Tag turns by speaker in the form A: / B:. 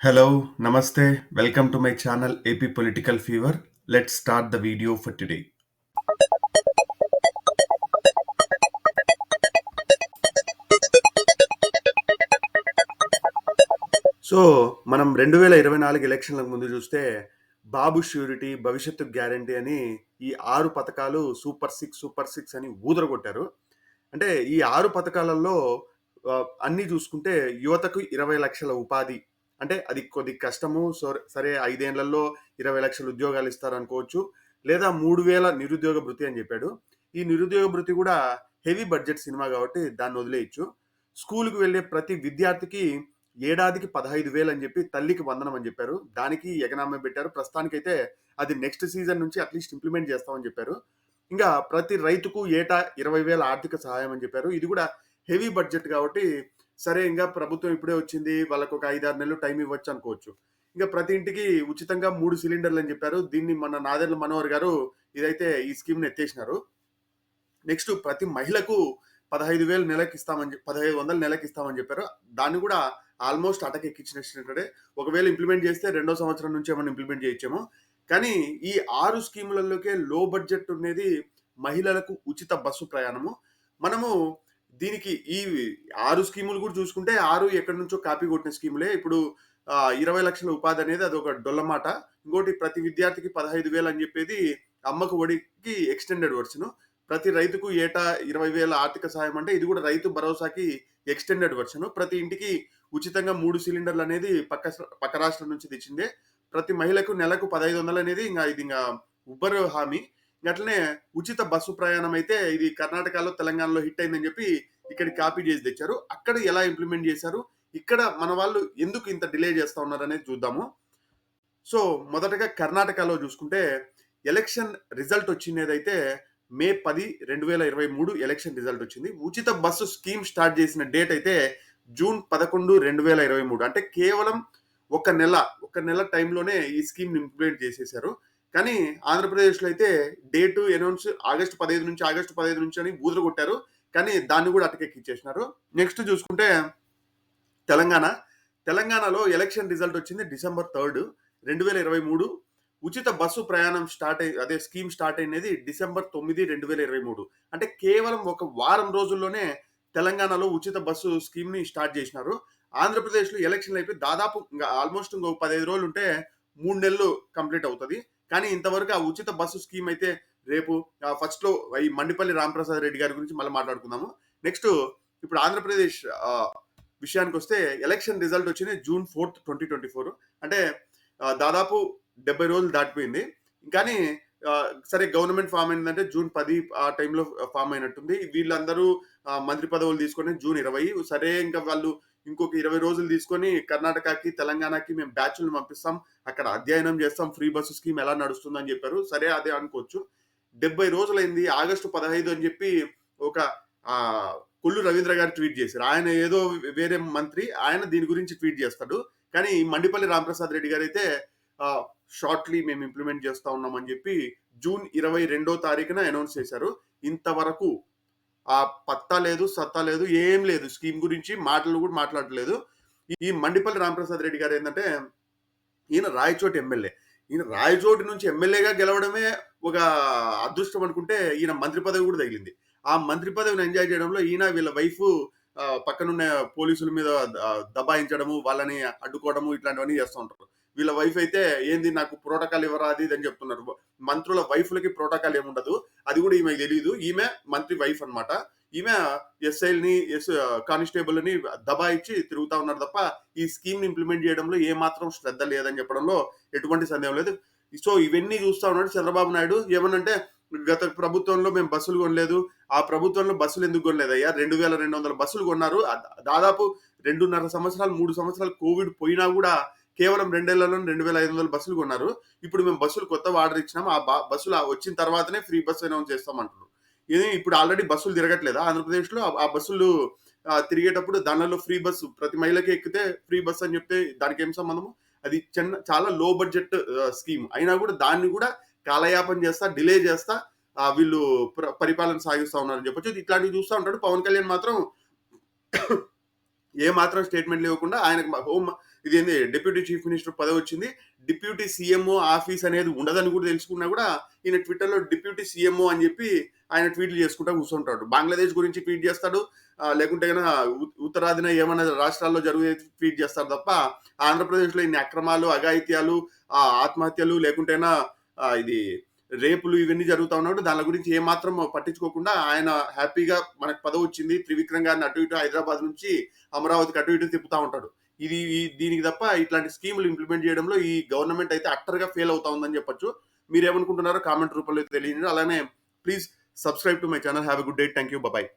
A: Hello నమస్తే welcome to my channel AP political fever let start the video for today so మనం రెండు వేల ఇరవై నాలుగు ఎలక్షన్లకు ముందు చూస్తే బాబు ష్యూరిటీ భవిష్యత్తు గ్యారంటీ అని ఈ ఆరు పథకాలు సూపర్ సిక్స్ సూపర్ సిక్స్ అని ఊదరగొట్టారు. అంటే ఈ ఆరు పథకాలలో అన్నీ చూసుకుంటే యువతకు ఇరవై లక్షల ఉపాధి అంటే అది కొద్ది కష్టము. సో- సరే ఐదేళ్ళలో ఇరవై లక్షల ఉద్యోగాలు ఇస్తారు అనుకోవచ్చు లేదా మూడు వేల నిరుద్యోగ భృతి అని చెప్పాడు. ఈ నిరుద్యోగ భృతి కూడా హెవీ బడ్జెట్ సినిమా కాబట్టి దాన్ని వదిలేయచ్చు. స్కూల్కి వెళ్ళే ప్రతి విద్యార్థికి ఏడాదికి పదహైదు వేలు అని చెప్పి తల్లికి వందనం అని చెప్పారు. దానికి ఎగనామా పెట్టారు. ప్రస్తుతానికైతే అది నెక్స్ట్ సీజన్ నుంచి అట్లీస్ట్ ఇంప్లిమెంట్ చేస్తామని చెప్పారు. ఇంకా ప్రతి రైతుకు ఏటా ఇరవై వేల ఆర్థిక సహాయం అని చెప్పారు. ఇది కూడా హెవీ బడ్జెట్ కాబట్టి సరే ఇంకా ప్రభుత్వం ఇప్పుడే వచ్చింది వాళ్ళకు ఒక ఐదారు నెలలు టైం ఇవ్వచ్చు అనుకోవచ్చు. ఇంకా ప్రతి ఇంటికి ఉచితంగా మూడు సిలిండర్లు అని చెప్పారు. దీన్ని మన నాదెండ్ల మనోహర్ గారు ఇదైతే ఈ స్కీమ్ని ఎత్తేసినారు. నెక్స్ట్ ప్రతి మహిళకు పదహైదు వేలు నెలకి ఇస్తామని పదహైదు వందలు నెలకి ఇస్తామని చెప్పారు. దాన్ని కూడా ఆల్మోస్ట్ అటకెక్కించినట్టే ఒకవేళ ఇంప్లిమెంట్ చేస్తే రెండో సంవత్సరం నుంచి ఏమైనా ఇంప్లిమెంట్ చేయొచ్చేమో. కానీ ఈ ఆరు స్కీములలోకే లో బడ్జెట్ ఉండేది మహిళలకు ఉచిత బస్సు ప్రయాణము. మనము దీనికి ఈ ఆరు స్కీములు కూడా చూసుకుంటే ఆరు ఎక్కడి నుంచో కాపీ కొట్టిన స్కీములే. ఇప్పుడు ఇరవై లక్షల ఉపాధి అనేది అది ఒక డొల్లమాట ఇంకోటి ప్రతి విద్యార్థికి పదహైదు వేలు అని చెప్పేది అమ్మకు ఒడికి ఎక్స్టెండెడ్ వర్షన్ ప్రతి రైతుకు ఏటా ఇరవై వేల ఆర్థిక సహాయం అంటే ఇది కూడా రైతు భరోసాకి ఎక్స్టెండెడ్ వర్షన్ ప్రతి ఇంటికి ఉచితంగా మూడు సిలిండర్లు అనేది పక్క పక్క రాష్ట్రం నుంచి తెచ్చిందే. ప్రతి మహిళకు నెలకు పదహైదు వందలు అనేది ఇంకా ఇది ఇంకా ఉబ్బర్ హామీ. అట్లనే ఉచిత బస్సు ప్రయాణం అయితే ఇది కర్ణాటకలో తెలంగాణలో హిట్ అయిందని చెప్పి ఇక్కడ కాపీ చేసి తెచ్చారు. అక్కడ ఎలా ఇంప్లిమెంట్ చేశారు? ఇక్కడ మన వాళ్ళు ఎందుకు ఇంత డిలే చేస్తా ఉన్నారు అనేది చూద్దాము. సో మొదటగా కర్ణాటకలో చూసుకుంటే ఎలక్షన్ రిజల్ట్ వచ్చినదైతే మే పది రెండు వేల ఇరవై మూడు ఎలక్షన్ రిజల్ట్ వచ్చింది. ఉచిత బస్సు స్కీమ్ స్టార్ట్ చేసిన డేట్ అయితే జూన్ పదకొండు రెండు వేల ఇరవై మూడు. అంటే కేవలం ఒక నెల ఒక నెల టైంలోనే ఈ స్కీమ్ ఇంప్లిమెంట్ చేసేసారు. కానీ ఆంధ్రప్రదేశ్లో అయితే డేటు అనౌన్స్ ఆగస్టు పదహైదు నుంచి ఆగస్టు పదహైదు నుంచి అని బూదలు కొట్టారు కానీ దాన్ని కూడా అటకెక్కిచ్చేసినారు నెక్స్ట్ చూసుకుంటే తెలంగాణ. తెలంగాణలో ఎలక్షన్ రిజల్ట్ వచ్చింది డిసెంబర్ థర్డ్ రెండు వేల ఇరవై మూడు. ఉచిత బస్సు ప్రయాణం స్టార్ట్ అయి అదే స్కీమ్ స్టార్ట్ అయినది డిసెంబర్ తొమ్మిది రెండు వేల ఇరవై మూడు. అంటే కేవలం ఒక వారం రోజుల్లోనే తెలంగాణలో ఉచిత బస్సు స్కీమ్ని స్టార్ట్ చేసినారు. ఆంధ్రప్రదేశ్లో ఎలక్షన్లు అయిపోయి దాదాపు ఇంకా ఆల్మోస్ట్ ఇంకో పదహైదు రోజులు ఉంటే మూడు నెలలు కంప్లీట్ అవుతుంది. కానీ ఇంతవరకు ఆ ఉచిత బస్సు స్కీమ్ అయితే రేపు ఫస్ట్లో ఈ మండిపల్లి రామప్రసాద్ రెడ్డి గారి గురించి మళ్ళీ మాట్లాడుకుందాము. నెక్స్ట్ ఇప్పుడు ఆంధ్రప్రదేశ్ విషయానికి వస్తే ఎలక్షన్ రిజల్ట్ వచ్చింది June fourth twenty twenty four అంటే దాదాపు డెబ్బై రోజులు దాటిపోయింది. కానీ సరే గవర్నమెంట్ ఫామ్ అయిందంటే జూన్ పది ఆ టైంలో ఫామ్ అయినట్టుంది. వీళ్ళందరూ మంత్రి పదవులు తీసుకొని జూన్ ఇరవై. సరే ఇంకా వాళ్ళు ఇంకొక ఇరవై రోజులు తీసుకొని కర్ణాటకకి తెలంగాణకి మేము బ్యాచ్లు పంపిస్తాం. అక్కడ అధ్యయనం చేస్తాం. ఫ్రీ బస్సు స్కీమ్ ఎలా నడుస్తుందని చెప్పారు. సరే అదే అనుకోవచ్చు. డెబ్బై రోజులైంది ఆగస్టు పదహైదు అని చెప్పి ఒక ఆ కొల్లు రవీంద్ర గారు ట్వీట్ చేశారు. ఆయన ఏదో వేరే మంత్రి ఆయన దీని గురించి ట్వీట్ చేస్తాడు. కానీ మండిపల్లి రామప్రసాద్ రెడ్డి గారు అయితే షార్ట్లీ మేము ఇంప్లిమెంట్ చేస్తా ఉన్నాం అని చెప్పి జూన్ ఇరవై రెండో తారీఖున అనౌన్స్ చేశారు. ఇంతవరకు ఆ పత్తా లేదు సత్తా లేదు ఏం లేదు. స్కీమ్ గురించి మాటలు కూడా మాట్లాడలేదు ఈ మండిపల్లి రామప్రసాద్ రెడ్డి గారు ఏంటంటే ఈయన రాయచోటి ఎమ్మెల్యే. ఈయన రాయచోటి నుంచి ఎమ్మెల్యేగా గెలవడమే ఒక అదృష్టం అనుకుంటే ఈయన మంత్రి పదవి కూడా తగిలింది. ఆ మంత్రి పదవిని ఎంజాయ్ చేయడంలో ఈయన వీళ్ళ వైఫ్ పక్కనున్న పోలీసుల మీద దబాయించడము వాళ్ళని అడ్డుకోవడము ఇట్లాంటివన్నీ చేస్తూ ఉంటారు. వీళ్ళ వైఫ్ అయితే ఏంది నాకు ప్రోటోకాల్ ఇవ్వరా అది అని చెప్తున్నారు. మంత్రుల వైఫ్లకి ప్రోటోకాల్ ఏముండదు. అది కూడా ఈమె తెలియదు ఈమె మంత్రి వైఫ్ అన్నమాట. ఈమె ఎస్ఐల్ని ఎస్ కానిస్టేబుల్ని దబాయిచ్చి తిరుగుతా ఉన్నారు తప్ప ఈ స్కీమ్ని ఇంప్లిమెంట్ చేయడంలో ఏ మాత్రం శ్రద్ధ లేదని చెప్పడంలో ఎటువంటి సందేహం లేదు. సో ఇవన్నీ చూస్తా ఉన్నాడు చంద్రబాబు నాయుడు. ఏమనంటే గత ప్రభుత్వంలో మేము బస్సులు కొనలేదు. ఆ ప్రభుత్వంలో బస్సులు ఎందుకు కొనలేదు అయ్యా? రెండు వేల రెండు వందల బస్సులు కొన్నారు. దాదాపు రెండున్నర సంవత్సరాలు మూడు సంవత్సరాలు కోవిడ్ పోయినా కూడా కేవలం రెండేళ్ళలో రెండు వేల ఐదు వందల బస్సులు కొన్నారు. ఇప్పుడు మేము బస్సులు కొత్త ఆర్డర్ ఇచ్చినాం. ఆ బస్సులు వచ్చిన తర్వాతనే ఫ్రీ బస్సు అనౌన్స్ చేస్తామంటున్నారు ఇది ఇప్పుడు ఆల్రెడీ బస్సులు తిరగట్లేదా? ఆంధ్రప్రదేశ్లో ఆ- బస్సులు తిరిగేటప్పుడు దానిలో ఫ్రీ బస్సు ప్రతి మహిళకి ఎక్కితే ఫ్రీ బస్ అని చెప్తే దానికి ఏం సంబంధము? అది చిన్న చాలా లో బడ్జెట్ స్కీమ్ అయినా కూడా దాన్ని కూడా కాలయాపన చేస్తా డిలే చేస్తా వీళ్ళు పరిపాలన సాగిస్తా ఉన్నారని చెప్పొచ్చు. ఇట్లాంటివి చూస్తూ ఉంటాడు. పవన్ కళ్యాణ్ మాత్రం ఏ మాత్రం స్టేట్మెంట్ లేకుండా ఆయన హోమ్ ఇది ఏంది డిప్యూటీ చీఫ్ మినిస్టర్ పదవి వచ్చింది. డిప్యూటీ సీఎంఓ ఆఫీస్ అనేది ఉండదని కూడా తెలుసుకున్నా కూడా ఈయన ట్విట్టర్లో డిప్యూటీ సీఎంఓ అని చెప్పి ఆయన ట్వీట్లు చేసుకుంటా కూర్చుంటాడు. బంగ్లాదేశ్ గురించి ట్వీట్ చేస్తాడు లేకుంటే కనుక ఉత్తరాదిన ఏమైనా రాష్ట్రాల్లో జరిగే ట్వీట్ చేస్తారు తప్ప ఆంధ్రప్రదేశ్లో ఇన్ని అక్రమాలు అఘాయిత్యాలు ఆ, ఆత్మహత్యలు లేకుంటేనా ఇది రేపులు ఇవన్నీ జరుగుతూ ఉన్నప్పుడు దాని గురించి ఏమాత్రం పట్టించుకోకుండా ఆయన హ్యాపీగా మనకు పదవి వచ్చింది. త్రివిక్రమ్ గారిని అటు ఇటు హైదరాబాద్ నుంచి అమరావతికి అటు ఇటు తిప్పుతా ఉంటాడు. ఇది దీనికి తప్ప ఇట్లాంటి స్కీములు ఇంప్లిమెంట్ చేయడంలో ఈ గవర్నమెంట్ అయితే అట్టర్గా ఫెయిల్ అవుతా ఉందని చెప్పొచ్చు. మీరు ఏమనుకుంటున్నారో కామెంట్ రూపంలో తెలియజేయండి. అలానే please subscribe to my channel. Have a good day thank you bye